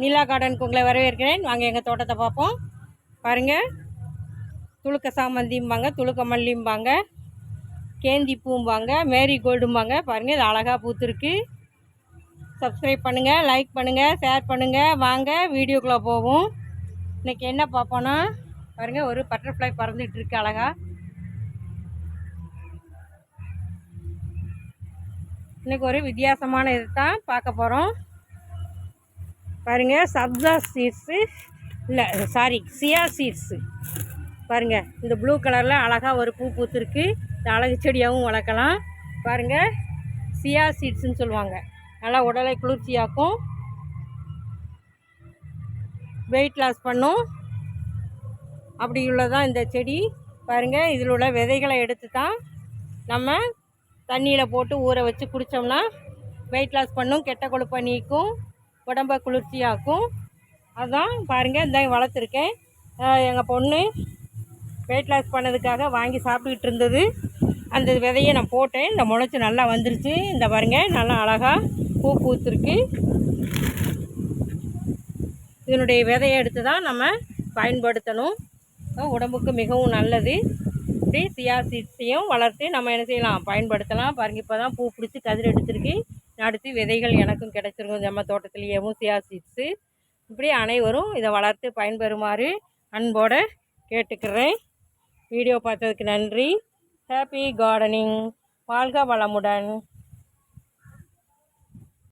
நீலா கார்டனுக்கு உங்களை வரவேற்கிறேன். வாங்க எங்கள் தோட்டத்தை பார்ப்போம். பாருங்கள் துளுக்க சாமந்திம்பாங்க துளுக்க மல்லிம்பாங்க கேந்தி பூம்பாங்க மேரி கோல்டும்பாங்க பாருங்கள் இது அழகாக பூத்துருக்கு. சப்ஸ்கிரைப் பண்ணுங்கள் லைக் பண்ணுங்கள் ஷேர் பண்ணுங்கள் வாங்க வீடியோக்குள்ளே போவோம். இன்றைக்கி என்ன பார்ப்போன்னா பாருங்கள் ஒரு பட்டர்ஃப்ளை பறந்துட்டு இருக்கு அழகா. இன்றைக்கி ஒரு வித்தியாசமான இது தான் பார்க்க போகிறோம் பாருங்கள் சப்ஜா சீட்ஸு இல்லை சாரி சியா சீட்ஸு. பாருங்கள் இந்த ப்ளூ கலரில் அழகாக ஒரு பூ பூத்துருக்கு. இந்த அழகு செடியாகவும் வளர்க்கலாம். பாருங்கள் சியா சீட்ஸுன்னு சொல்லுவாங்க. நல்லா உடலை குளிர்ச்சியாக்கும். வெயிட் லாஸ் பண்ணும். அப்படி உள்ளதான் இந்த செடி. பாருங்கள் இதில் உள்ள விதைகளை எடுத்து தான் நம்ம தண்ணியில் போட்டு ஊற வச்சு குடித்தோம்னா வெயிட் லாஸ் பண்ணும் கெட்ட கொழுப்பை நீக்கும். உடம்ப குளிர்ச்சியாக்கும். அதுதான் பாருங்கள் இந்த வளர்த்துருக்கேன். எங்கள் பொண்ணு வெயிட் லாஸ் பண்ணதுக்காக வாங்கி சாப்பிட்டுக்கிட்டு இருந்தது. அந்த விதையை நான் போட்டேன். இந்த முளைச்சி நல்லா வந்துருச்சு. இந்த பாருங்க நல்லா அழகாக பூ பூத்துருக்கு. இதனுடைய விதையை எடுத்து தான் நம்ம பயன்படுத்தணும். உடம்புக்கு மிகவும் நல்லது. இப்படி சியா சீட்ஸையும் வளர்த்து நம்ம என்ன செய்யலாம் பயன்படுத்தலாம். பாருங்கள் இப்போ தான் பூ பிடிச்சி கதிர் எடுத்துருக்கு அடுத்து விதைகள் எனக்கும் கிடைச்சிருக்கும். நம்ம தோட்டத்துலேயேவும் சியா சீட்ஸு இப்படி அனைவரும் இதை வளர்த்து பயன்பெறுமாறு அன்போடு கேட்டுக்கிறேன். வீடியோ பார்த்ததுக்கு நன்றி. ஹாப்பி கார்டனிங் வாழ்க வளமுடன்.